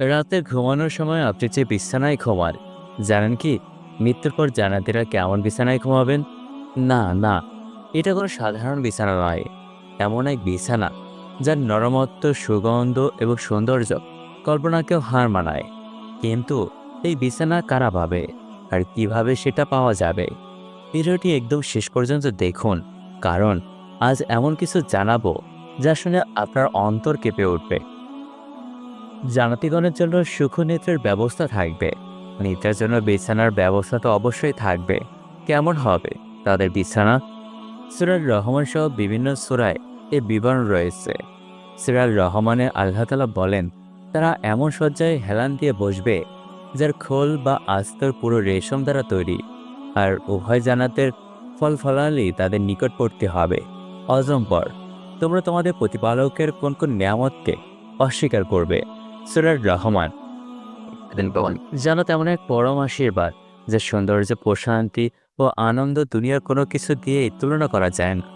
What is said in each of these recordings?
রাতে ঘুমানোর সময় আপনি যে বিছানায় ঘুমান, জানেন কি? মৃত্যুর পর জানাতিরা কেমন বিছানায় ঘুমাবেন? না না, এটা কোনো সাধারণ বিছানা নয়। এমন এক বিছানা যার নরমত্ব, সুগন্ধ এবং সৌন্দর্য কল্পনাকেও হার মানায়। কিন্তু এই বিছানা কারা পাবে? আর কীভাবে সেটা পাওয়া যাবে? ভিডিওটি একদম শেষ পর্যন্ত দেখুন, কারণ আজ এমন কিছু জানাব যা শুনে আপনার অন্তর কেঁপে উঠবে। জানাতিগণের জন্য সুখনেত্রের ব্যবস্থা থাকবে। নিদ্রার জন্য বিছানার ব্যবস্থা তো অবশ্যই থাকবে। কেমন হবে তাদের বিছানা? সুরাল রহমান সহ বিভিন্ন সুরায় এ বিবরণ রয়েছে। সিরাল রহমানে আল্লাহ তালা বলেন, তারা এমন সজ্জায় হেলান দিয়ে বসবে, যার খোল বা আস্তর পুরো রেশম দ্বারা তৈরি, আর উভয় জানাতের ফল ফলালি তাদের নিকটবর্তী হবে। অজম্পর, তোমরা তোমাদের প্রতিপালকের কোন কোন নিয়ামতকে অস্বীকার করবে? সুরার রহমান। যেন তেমন এক পরম আশীর্বাদ যে সৌন্দর্য প্রশান্তি ও আনন্দ দুনিয়ার কোনো কিছু দিয়েই তুলনা করা যায় না।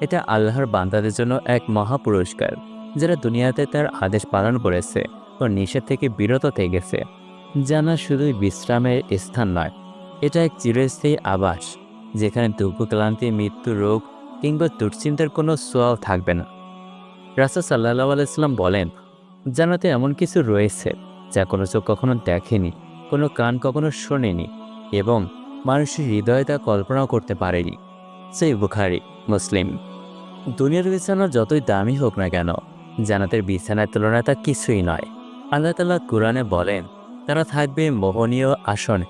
এটা আল্লাহর বান্দাদের জন্য এক মহা পুরস্কার যারা দুনিয়াতে তার আদেশ পালন করেছে ও নিষেধ থেকে বিরত থেকেছে। জানা শুধুই বিশ্রামের স্থান নয় এটা এক চিরস্থায়ী আবাস যেখানে দুঃখ ক্লান্তি মৃত্যু রোগ কিংবা দুশ্চিন্তার কোনো সোয়াল থাকবে না। রাসা সাল্লাহ আলাইসাল্লাম বলেন জানাতে এমন কিছু রয়েছে যা কোনো চোখ কখনো দেখেনি, কোনো কান কখনো শোনেনি এবং মানুষের হৃদয়ে তা কল্পনাও করতে পারেনি। সেই বুখারি, মুসলিম। দুনিয়ার বিছানা যতই দামি হোক না কেন জানাতের বিছানার তুলনায় তা কিছুই নয়। আল্লাহ তাল্লাহ কোরআনে বলেন, তারা থাকবে মোহনীয় আসনে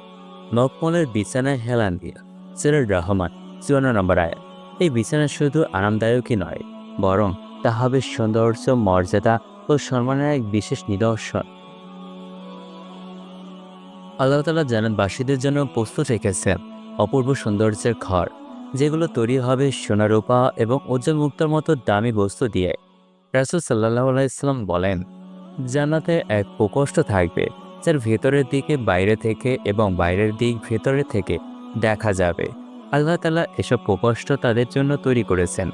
মকমলের বিছানায় হেলান দিয়ে। সিরার রহমান, চুয়ান্ন নম্বর আয় এই বিছানা শুধু আরামদায়কই নয়, বরং তা হবে সৌন্দর্য, মর্যাদা ও সম্মানের এক বিশেষ নিদর্শন। আল্লাহ তালা জানাতবাসীদের জন্য প্রস্তুত রেখেছেন অপূর্ব সৌন্দর্যের ঘর, যেগুলো তৈরি হবে সোনারূপা এবং উজ্জ্বল মুক্তার মতো দামি বস্তু দিয়ে। রাসুল সাল্লাহ আলাইসাল্লাম বলেন, জান্নাতে এক প্রকোষ্ঠ থাকবে, যার ভেতরের দিকে বাইরে থেকে এবং বাইরের দিক ভেতরে থেকে দেখা যাবে। আল্লাহ তালা এসব প্রকোষ্ঠ তাদের জন্য তৈরি করেছেন,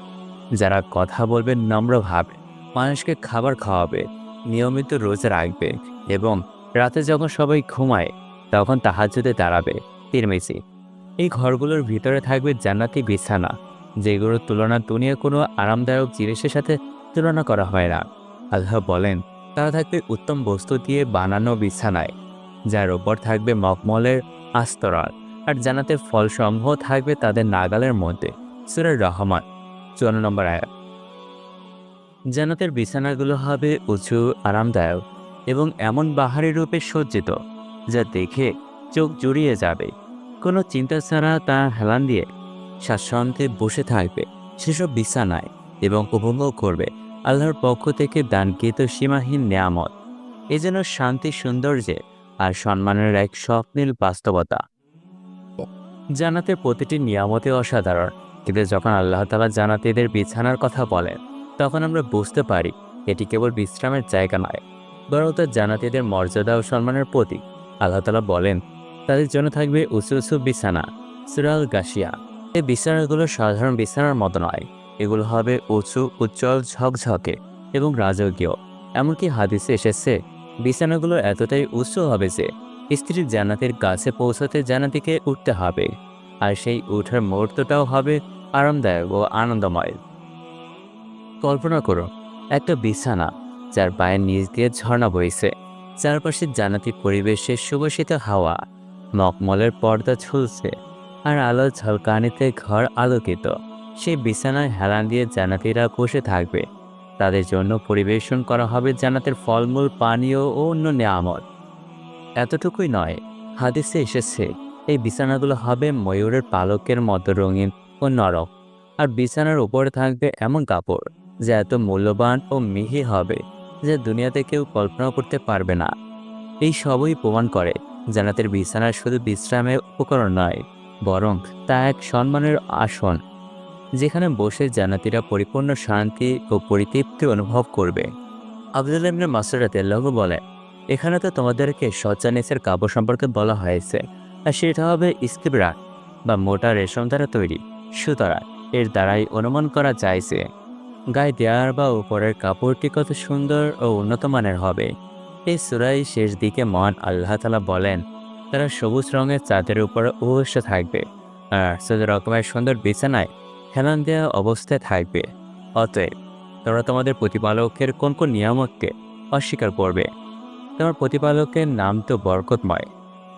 যারা কথা বলবে নম্রভাবে মানুষকে খাবার খাওয়াবে, নিয়মিত রোজা রাখবে এবং রাতে যখন সবাই ঘুমায়, তখন তাহাজুদে দাঁড়াবে। তিরমিসি এই ঘরগুলোর ভিতরে থাকবে জান্নাতি বিছানা, যেগুলোর তুলনা দুনিয়া কোনো আরামদায়ক জিনিসের সাথে তুলনা করা হয় না। আল্লাহ বলেন, তারা থাকবে উত্তম বস্তু দিয়ে বানানো বিছানায়, যার ওপর থাকবে মকমলের আস্তরণ আর জান্নাতের ফলসমূহ থাকবে তাদের নাগালের মধ্যে। সুরের রহমান, চুয়ান্ন নম্বর আয়াত। জান্নাতের বিছানাগুলো হবে উঁচু, আরামদায়ক এবং এমন বাহারি রূপে সজ্জিত যা দেখে চোখ জুড়িয়ে যাবে। কোনো চিন্তা ছাড়া তা হেলান দিয়ে স্বাচ্ছন্দ্যে বসে থাকবে। সেসব বিছানায় এবং উপভোগ করবে আল্লাহর পক্ষ থেকে দানকৃত সীমাহীন নিয়ামত। এ যেন শান্তি, সৌন্দর্যে আর সম্মানের এক স্বপ্নীল বাস্তবতা। জানাতে প্রতিটি নিয়ামতে অসাধারণ। কিন্তু যখন আল্লাহ তালা জানাতেদের বিছানার কথা বলেন তখন আমরা বুঝতে পারি এটি কেবল বিশ্রামের জায়গা নয়, বরং তা জানাতিদের মর্যাদা ও সম্মানের প্রতীক। আল্লাহ তালা বলেন, তাদের জন্য থাকবে উঁচু উঁচু বিছানা সুরাল গাশিয়া এই বিছানাগুলো সাধারণ বিছানার মতো নয়, এগুলো হবে উঁচু, উজ্জ্বল, ঝকঝকে এবং রাজকীয়। এমনকি হাদিসে এসেছে, বিছানাগুলো এতটাই উঁচু হবে যে স্ত্রীর জান্নাতের কাছে পৌঁছাতে জান্নাতিকে উঠতে হবে, আর সেই উঠার মুহূর্তটাও হবে আরামদায়ক ও আনন্দময়। কল্পনা করো, একটা বিছানা যার পায়ের নিচ দিয়ে ঝর্ণা বইছে। চারপাশে জানাতি পরিবেশে সুবাসিত হাওয়া মকমলের পর্দা ঝুলছে আর আলো ঝলকানিতে ঘর আলোকিত। সেই বিছানায় হেলান দিয়ে জানাতিরা বসে থাকবে। তাদের জন্য পরিবেশন করা হবে জানাতের ফলমূল, পানীয় ও অন্য নিয়ামত। এতটুকুই নয়, হাদিসে এসেছে, এই বিছানাগুলো হবে ময়ূরের পালকের মতো রঙিন ও নরম, আর বিছানার উপরে থাকবে এমন কাপড়। যা এত মূল্যবান ও মিহি হবে যা দুনিয়াতে কেউ কল্পনাও করতে পারবে না। এই সবই প্রমাণ করে জান্নাতের বিছানা শুধু বিশ্রামের উপকরণ নয়, বরং তা এক সম্মানের আসন, যেখানে বসে জান্নাতিরা পরিপূর্ণ শান্তি ও পরিতৃপ্তি অনুভব করবে। আবদুল্লাহ ইবনে মাসুদ রাদিয়াল্লাহু বলে এখানে তো তোমাদেরকে সজ্জানিসের কাপড় সম্পর্কে বলা হয়েছে, আর সেটা হবে স্কিবরা বা মোটা রেশম দ্বারা তৈরি। সুতরাং এর দ্বারাই অনুমান করা যায় যে গায়ে দেওয়ার বা উপরের কাপড়টি কত সুন্দর ও উন্নত মানের হবে। এই সুরাই শেষ দিকে মহান আল্লাহ তালা বলেন, তারা সবুজ রঙের চাঁদের উপরে অবশ্য থাকবে আর শুধু রকমের সুন্দর বিছানায় হেলান দেওয়া অবস্থায় থাকবে। অতএব তোমরা তোমাদের প্রতিপালকের কোন কোন নিয়ামতকে অস্বীকার করবে? তোমার প্রতিপালকের নাম তো বরকতময়,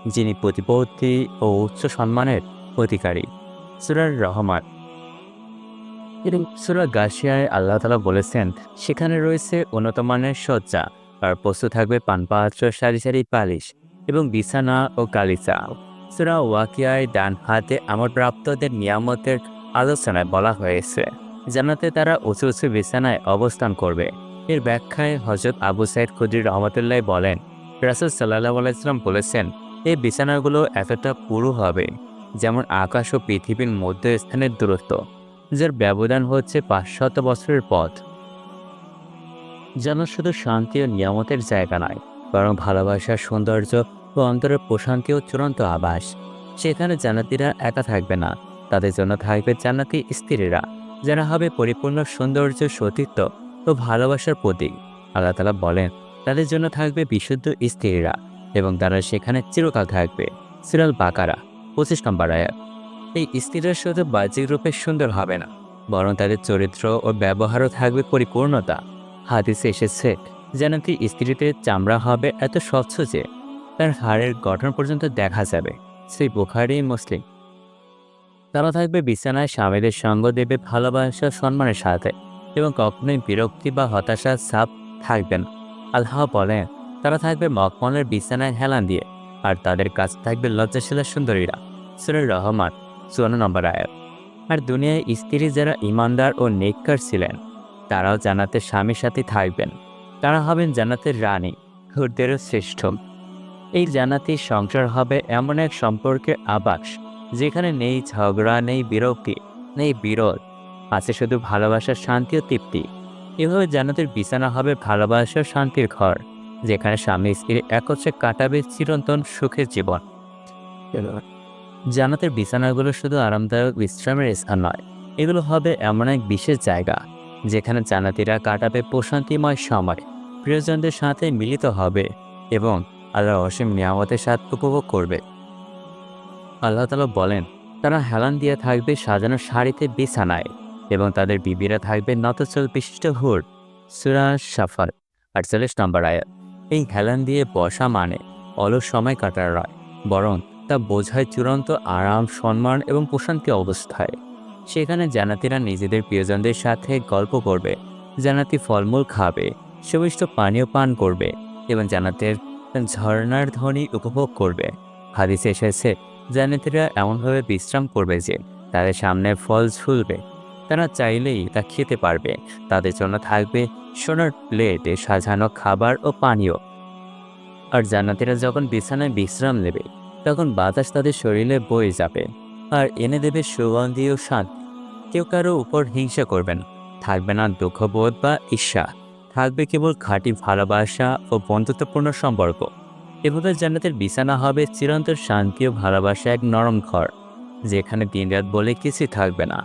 যিনি প্রতিপত্তি ও উচ্চ সম্মানের অধিকারী। সুরার রহমান। এবং সুরা আল্লাহ তালা বলেছেন, সেখানে রয়েছে উন্নত শয্যা, আর বস্তু থাকবে পানপাত্র, সারি সারি পালিশ এবং বিছানা ও গালিচা সুরা ওয়াকিয়ায় ডান হাতে আমার প্রাপ্তদের নিয়ামতের আলোচনায় বলা হয়েছে জানাতে তারা উঁচু উঁচু বিছানায় অবস্থান করবে। এর ব্যাখ্যায় হজরত আবু সাইদ খুদ্রি রহমতুল্লাহ বলেন, রাসুল সাল্লাহ আলাইসলাম বলেছেন, এই বিছানাগুলো এতটা পুরু হবে, যেমন আকাশ ও পৃথিবীর মধ্যস্থানের দূরত্ব। যার ব্যবধান হচ্ছে পাঁচশত বছরের পথ। যেন শুধু শান্তি ও নিয়ামতের জায়গা নয়, বরং ভালোবাসা, সৌন্দর্য ও অন্তরের প্রশান্তি ও চূড়ান্ত আবাস। সেখানে জান্নাতিরা একা থাকবে না, তাদের জন্য থাকবে জান্নাতি স্ত্রীরা, যারা হবে পরিপূর্ণ সৌন্দর্য, সতীত্ব ও ভালোবাসার প্রতীক। আল্লাহ তালা বলেন, তাদের জন্য থাকবে বিশুদ্ধ স্ত্রীরা এবং তারা সেখানে চিরকাল থাকবে। সিরাল বাকারা পঁচিশ নম্বর আয়াত। এই স্ত্রীরা শুধু বাহ্যিক রূপে সুন্দর হবে না, বরং তাদের চরিত্র ও ব্যবহারও থাকবে পরিপূর্ণতা। হাদিসে এসেছে যেন কি স্ত্রীদের চামড়া হবে এত স্বচ্ছ যে তার হাড়ের গঠন পর্যন্ত দেখা যাবে। সেই বুখারি, মুসলিম। তারা থাকবে বিছানায় স্বামীদের সঙ্গ দেবে ভালোবাসা সম্মানের সাথে এবং কখনোই বিরক্তি বা হতাশার ছাপ থাকবে না। আল্লাহ বলেন, তারা থাকবে মকমলের বিছানায় হেলান দিয়ে, আর তাদের কাছে থাকবে লজ্জাশীলা সুন্দরীরা। সুরের রহমান। চুয়ান্ন নম্বর আয়াত। আর দুনিয়ায় স্ত্রী যারা ইমানদার ও নেককার ছিলেন, তারাও জানাতে স্বামীর সাথে থাকবেন। তারা হবেন জান্নাতের রানী হুরদেরও শ্রেষ্ঠ। এই জান্নাতির সংসার হবে এমন এক সম্পর্কের আবাস, যেখানে নেই ঝগড়া, নেই বিরক্তি, নেই বিরোধ, আছে শুধু ভালোবাসার শান্তি ও তৃপ্তি। এভাবে জান্নাতের বিছানা হবে ভালোবাসার শান্তির ঘর, যেখানে স্বামী স্ত্রী একত্রে কাটাবে চিরন্তন সুখের জীবন। জান্নাতের বিছানাগুলো শুধু আরামদায়ক বিশ্রামের স্থান নয়, এগুলো হবে এমন এক বিশেষ জায়গা যেখানে জান্নাতিরা কাটাবে প্রশান্তিময় সময়, প্রিয়জনদের সাথে মিলিত হবে এবং আল্লাহর অসীম নিয়ামতের স্বাদ উপভোগ করবে। আল্লাহ তালা বলেন, তারা হেলান দিয়ে থাকবে সাজানো শাড়িতে বিছানায় এবং তাদের বিবিরা থাকবে নতচল বিশিষ্ট হুর। সুরা সাফার আটচল্লিশ নম্বর আয়াত, এই হেলান দিয়ে বসা মানে অলস সময় কাটার নয়, বরং তা বোঝায় চূড়ান্ত আরাম, সম্মান এবং প্রশান্তি অবস্থায়। সেখানে জানাতিরা নিজেদের প্রিয়জনদের সাথে গল্প করবে জানাতি ফলমূল খাবে সুবিষ্ট পানীয় পান করবে এবং জানাতের ঝর্ণার ধ্বনি উপভোগ করবে। হাদিসে এসেছে জানাতিরা এমনভাবে বিশ্রাম করবে যে তাদের সামনে ফল ঝুলবে। তারা চাইলেই তা খেতে পারবে, তাদের জন্য থাকবে সোনার প্লেটে সাজানো খাবার ও পানীয়। আর জান্নাতিরা যখন বিছানায় বিশ্রাম নেবে তখন বাতাস তাদের শরীরে বয়ে যাবে আর এনে দেবে সুগন্ধি ও শান্তি কেউ কারও উপর হিংসা করবে না থাকবে না দুঃখবোধ বা ঈর্ষা থাকবে কেবল খাঁটি ভালোবাসা ও বন্ধুত্বপূর্ণ সম্পর্ক। এভাবে জান্নাতের বিছানা হবে চিরন্তর শান্তি ও ভালোবাসা এক নরম ঘর যেখানে দিনরাত বলে কিছু থাকবে না।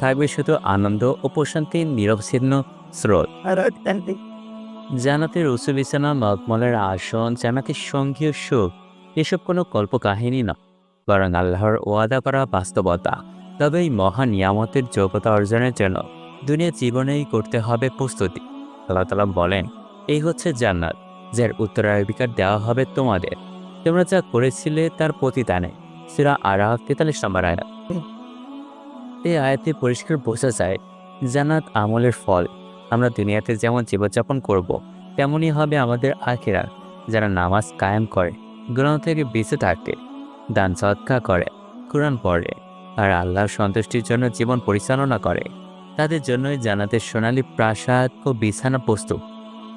থাকবে শুধু আনন্দ ও প্রশান্তির নিরবচ্ছিন্ন স্রোত। জানাতের উঁচু বিছানা মকমলের আসন জানাতের সঙ্গীয় সুখ এসব কোনো কল্পকাহিনী না, বরং আল্লাহর ওয়াদা করা বাস্তবতা। তবে এই মহান নিয়ামতের যোগ্যতা অর্জনের জন্য দুনিয়া জীবনেই করতে হবে প্রস্তুতি। আল্লাহ তালা বলেন, এই হচ্ছে জান্নাত, যার উত্তরাধিকার দেওয়া হবে তোমাদের। তোমরা যা করেছিলে তার প্রতিদানে। সিরা আরাহ তেতাল্লিশ নম্বর আয়াত। এই আয়াতে পরিষ্কার বোঝা যায়, জান্নাত আমলের ফল। আমরা দুনিয়াতে যেমন জীবনযাপন করব, তেমনই হবে আমাদের আখেরা যারা নামাজ কায়েম করে। গুণাহ থেকে বেঁচে থাকে দান সৎকা করে, কোরআন পড়ে আর আল্লাহর সন্তুষ্টির জন্য জীবন পরিচালনা করে। তাদের জন্যই জানাতে সোনালী প্রাসাদ ও বিছানা প্রস্তুত।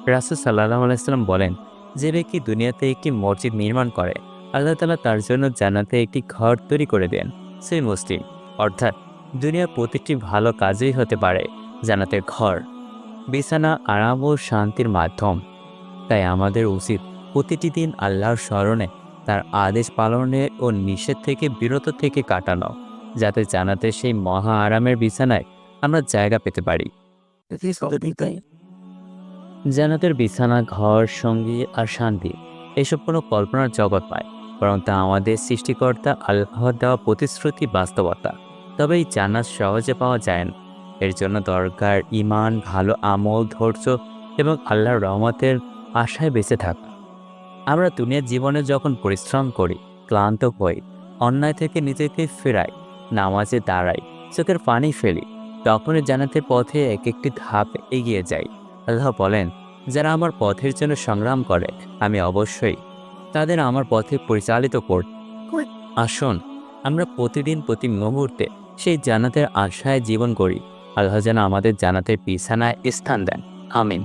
রাসুল সাল্লাহ আলাইসাল্লাম বলেন, যে ব্যক্তি দুনিয়াতে একটি মসজিদ নির্মাণ করে, আল্লাহ তালা তার জন্য জানাতে একটি ঘর তৈরি করে দেন। সেই মুসলিম। অর্থাৎ দুনিয়ার প্রতিটি ভালো কাজেই হতে পারে জানাতের ঘর। বিছানা আরাম ও শান্তির মাধ্যম। তাই আমাদের উচিত প্রতিটি দিন আল্লাহর স্মরণে তার আদেশ পালনে ও নিষেধ থেকে বিরত থেকে কাটানো যাতে জানাতে সেই মহা আরামের বিছানায় আমরা জায়গা পেতে পারি। জান্নাতের বিছানা ঘর সঙ্গী আর শান্তি এসব কোনো কল্পনার জগৎ পায় বরং তা আমাদের সৃষ্টিকর্তা আল্লাহর দেওয়া প্রতিশ্রুতি বাস্তবতা। তবে এই জান্নাত সহজে পাওয়া যায় না। এর জন্য দরকার ইমান ভালো আমল ধৈর্য এবং আল্লাহর রহমতের আশায় বেঁচে থাকা। আমরা দুনিয়ার জীবনে যখন পরিশ্রম করি, ক্লান্ত হই, অন্যায় থেকে নিজেকে ফেরাই, নামাজে দাঁড়াই, চোখের পানি ফেলি, তখনই জান্নাতের পথে এক একটি ধাপ এগিয়ে যাই। আল্লাহ বলেন, যারা আমার পথের জন্য সংগ্রাম করে, আমি অবশ্যই তাদের আমার পথে পরিচালিত কর আসুন, আমরা প্রতিদিন প্রতি মুহূর্তে সেই জানাতের আশায় জীবন করি আল্লাহ যেন আমাদের জানাতের বিছানায় স্থান দেন। আমিন।